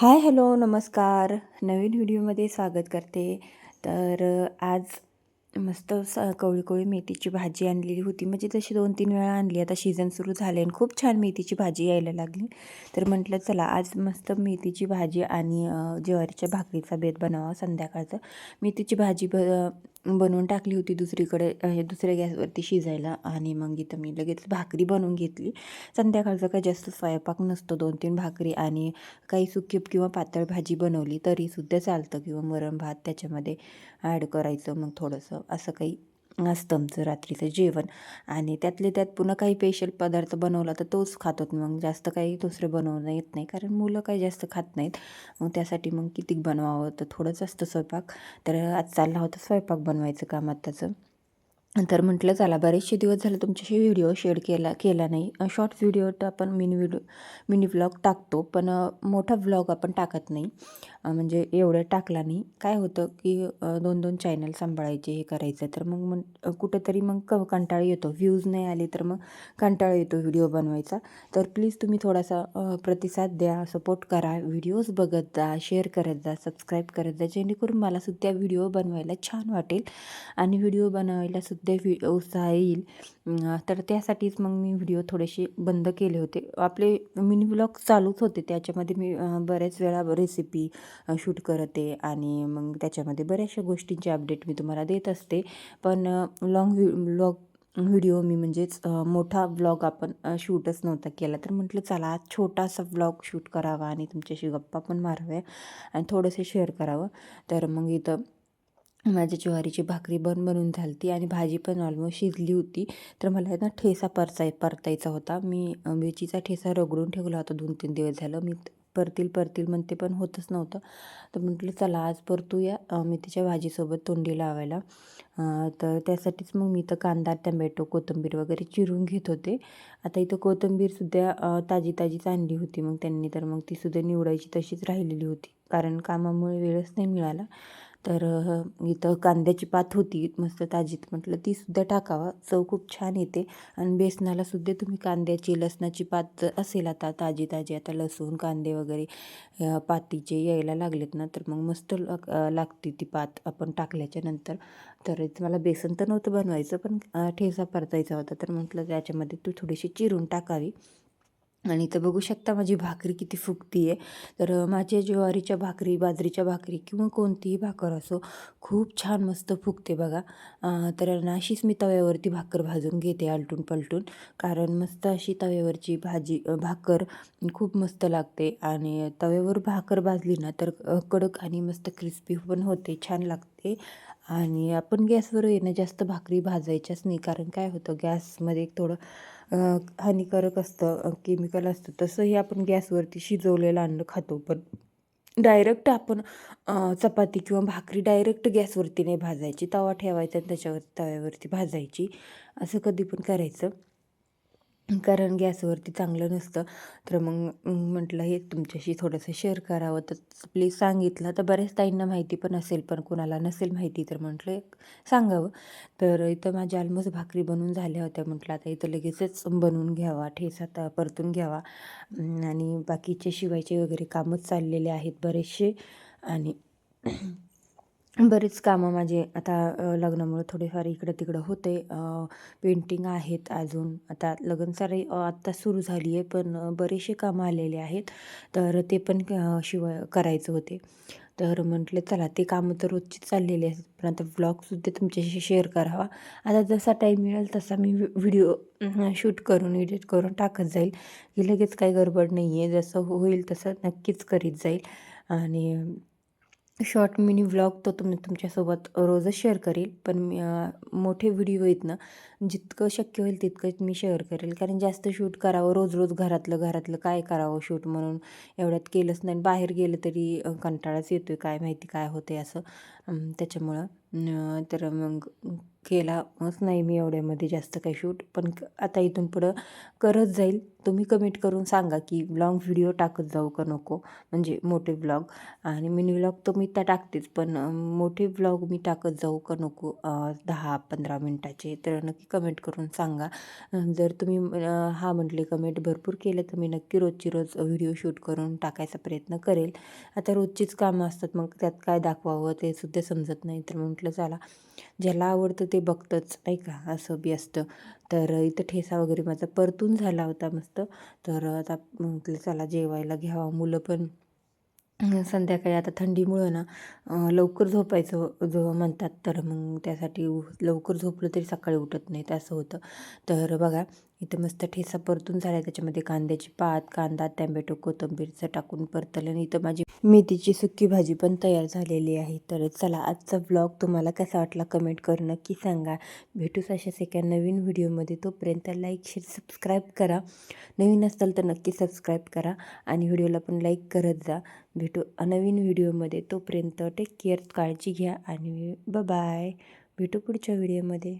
Hi hello नमस्कार. नवीन व्हिडिओमध्ये स्वागत करते. तर आज मस्त स कवळी कवळी मेथीची भाजी आणलेली होती. म्हणजे तशी दोन तीन वेळा आणली. आता सीझन सुरू झाले आणि खूप छान मेथीची भाजी यायला लागली. तर म्हटलं चला आज मस्त मेथीची भाजी आणि ज्वारीच्या भाकरीचा बेत बनावा संध्याकाळचं. मेथीची भाजी ब बनवून टाकली होती दुसरीकडे दुसऱ्या गॅसवरती शिजायला. आणि मग इथं मी लगेच भाकरी बनवून घेतली. संध्याकाळचं काही जास्त स्वयंपाक नसतो दोन तीन भाकरी आणि काही सुकी किंवा पातळ भाजी बनवली तरीसुद्धा चालतं. किंवा वरण भात त्याच्यामध्ये ॲड करायचं मग थोडंसं असं काही असतं आमचं रात्रीचं जेवण. आणि त्यातले त्यात पुन्हा काही स्पेशल पदार्थ बनवला तर तोच खातो मग जास्त काही दुसरं बनवणं येत नाही. कारण मुलं काही जास्त खात नाहीत. मग त्यासाठी मग किती बनवावं? तर थोडंच असतं स्वयंपाक. तर आज चालला होता स्वयंपाक बनवायचं काम आत्ताचं. तर म्हटलं चला बरेचसे दिवस झाले तुमच्याशी व्हिडिओ शेअर केला केला नाही. शॉर्ट व्हिडिओ तर आपण मिनी व्हिडिओ मिनी व्लॉग टाकतो. पण मोठा व्लॉग आपण टाकत नाही. म्हणजे एवढं टाकला नाही. काय होतं की दोन दोन चॅनल सांभाळायचे हे करायचं. तर मग मग कुठंतरी मग क कंटाळा येतो. व्ह्यूज नाही आले तर मग कंटाळा येतो व्हिडिओ बनवायचा. तर प्लीज तुम्ही थोडासा प्रतिसाद द्या सपोर्ट करा. व्हिडिओज बघत जा शेअर करत जा सबस्क्राईब करत जा. जेणेकरून मला सुद्धा व्हिडिओ बनवायला छान वाटेल. आणि व्हिडिओ बनवायला सुद्धा व्हि उत्साह येईल. तर त्यासाठीच मग मी व्हिडिओ थोडेसे बंद केले होते. आपले मिनी ब्लॉग चालूच होते. त्याच्यामध्ये मी बऱ्याच वेळा रेसिपी शूट करते आणि मग त्याच्यामध्ये बऱ्याचशा गोष्टींचे अपडेट मी तुम्हाला देत असते. पण लॉंग व्हि लॉग व्हिडिओ मी म्हणजेच मोठा ब्लॉग आपण शूटच नव्हता केला. तर म्हटलं चला छोटासा ब्लॉग शूट करावा आणि तुमच्याशी गप्पा पण माराव्या आणि थोडंसं शेअर करावं. तर मग इथं माझ्या ज्वारीची भाकरी बन बनून झाली होती आणि भाजी पण ऑलमोस्ट शिजली होती. तर मला ना ठेसा परचाय परतायचा होता. मी मिरचीचा ठेसा रगडून ठेवला होता दोन तीन दिवस झालं. मी परतील परतील म्हणते पण होतच नव्हतं. तर म्हटलं चला आज परतूया मेथीच्या भाजीसोबत तोंडी लावायला. तर त्यासाठीच मग मी तर कांदा टमॅटो कोथिंबीर वगैरे चिरून घेत होते. आता इथं कोथिंबीरसुद्धा ताजी ताजीच आणली होती. मग त्यांनी तर मग तीसुद्धा निवडायची तशीच राहिलेली होती. कारण कामामुळे वेळच नाही मिळाला. तर इथं कांद्याची पात होती मस्त ताजीत म्हटलं तीसुद्धा टाकावा. चव खूप छान येते. आणि बेसनालासुद्धा तुम्ही कांद्याची लसणाची पात असेल आता ताजी ताजी आता लसूण कांदे वगैरे पातीचे यायला लागलेत ना तर मग मस्त लाग लागते ती पात आपण टाकल्याच्या नंतर. तर मला बेसन तर नव्हतं बनवायचं पण ठेसा परतायचा होता तर म्हटलं त्याच्यामध्ये तू थोडीशी चिरून टाकावी. आणि इथं बघू शकता माझी भाकरी किती फुगती आहे तर माझ्या ज्वारीच्या भाकरी बाजरीच्या भाकरी किंवा कोणतीही भाकर असो खूप छान मस्त फुगते बघा. तर अशीच मी तव्यावरती भाकर भाजून घेते आलटून पलटून. कारण मस्त अशी तव्यावरची भाजी भाकर खूप मस्त लागते. आणि तव्यावर भाकर भाजली ना तर कडक आणि मस्त क्रिस्पी पण होते छान लागते. आणि आपण गॅसवर येणं जास्त भाकरी भाजायच्याच नाही. कारण काय होतं गॅसमध्ये थोडं हानिकारक असतं केमिकल असतं. तसंही आपण गॅसवरती शिजवलेलं अन्न खातो. पण डायरेक्ट आपण चपाती किंवा भाकरी डायरेक्ट गॅसवरती नाही भाजायची. तवा ठेवायचा आणि त्याच्यावर तव्यावरती भाजायची. असं कधी पण करायचं. कारण गॅसवरती चांगलं नसतं. तर मग म्हटलं हे तुमच्याशी थोडंसं शेअर करावं. तर प्लीज सांगितलं. तर बऱ्याच ताईंना माहिती पण असेल पण कोणाला नसेल माहिती तर म्हटलं सांगावं. तर इथं माझ्या ऑलमोस्ट भाकरी बनवून झाल्या होत्या. म्हटलं आता इथं लगेचच बनवून घ्यावा ठेसा परतून घ्यावा. आणि बाकीचे शिवायचे वगैरे कामच चाललेले आहेत बरेचसे. आणि बरेच कामं माझे आता लग्नामुळे थोडेफार इकडं तिकडं होते पेंटिंग आहेत अजून. आता लग्न सारे आत्ता सुरू झाली आहे पण बरेचसे कामं आलेले आहेत. तर ते पण शिवाय करायचं होते. तर म्हटलं चला ते कामं तर रोजची चाललेली आहेत. पण आता ब्लॉगसुद्धा तुमच्याशी शेअर करावा. आता जसा टाईम मिळेल तसा मी व्हिडिओ शूट करून एडिट करून टाकत जाईल. की लगेच काही गडबड नाही आहे जसं हो-, होईल तसं नक्कीच करीत जाईल. आणि शॉर्ट मिनी व्लॉग तो तुम्ही तुमच्यासोबत रोजच शेअर करेल पण मी मोठे व्हिडिओ आहेत ना जितकं शक्य होईल तितकंच मी शेअर करेल. कारण जास्त शूट करावं रोज रोज घरातलं घरातलं काय करावं शूट म्हणून एवढ्यात केलंच नाही. बाहेर गेलं तरी कंटाळाच येतो आहे काय माहिती काय होते असं. त्याच्यामुळं तर मग केलाच नाही मी एवढ्यामध्ये जास्त काही शूट. पण क- आता इथून पुढं करत जाईल. तुम्ही कमेंट करून सांगा की ब्लॉग व्हिडिओ टाकत जाऊ का नको म्हणजे मोठे ब्लॉग आणि मिनी व्लॉग तर मी त्या टाकतेच पण मोठे ब्लॉग मी टाकत जाऊ का नको दहा पंधरा मिनटाचे तर नक्की कमेंट करून सांगा. जर तुम्ही हा म्हटले कमेंट भरपूर केलं तर मी नक्की रोजची रोज व्हिडिओ शूट करून टाकायचा प्रयत्न करेल. आता रोजचीच कामं असतात मग त्यात काय दाखवावं ते सुद्धा समजत नाही तर म्हटलं चला ज्याला आवडतं ते बघतंच नाही का? असं बी असतं. तर इथं ठेसा वगैरे माझा परतून झाला होता मस्त तर आता म्हटलं चला जेवायला घ्यावा. मुलं पण संध्याकाळी आता थंडीमुळं ना लवकर झोपायचं जो म्हणतात. तर मग त्यासाठी उ- लवकर झोपलं तरी सकाळी उठत नाहीत असं होतं. तर बघा इथं मस्त ठेसा परतून झाला त्याच्यामध्ये कांद्याची पात कांदा टॅमॅटो कोथिंबीरचं टाकून परतलं आणि इथं माझी मेथीची सुकी भाजी पण तयार झालेली आहे. तर चला आजचा ब्लॉग तुम्हाला कसा वाटला कमेंट करून नक्की सांगा. भेटूच अशाच एका नवीन व्हिडिओमध्ये तोपर्यंत लाईक शेअर सबस्क्राईब करा. नवीन असाल तर नक्की सबस्क्राईब करा आणि व्हिडिओला पण लाईक करत जा. भेटू नवीन व्हिडिओमध्ये तोपर्यंत टेक केअर काळजी घ्या आणि बाय भेटू पुढच्या व्हिडिओमध्ये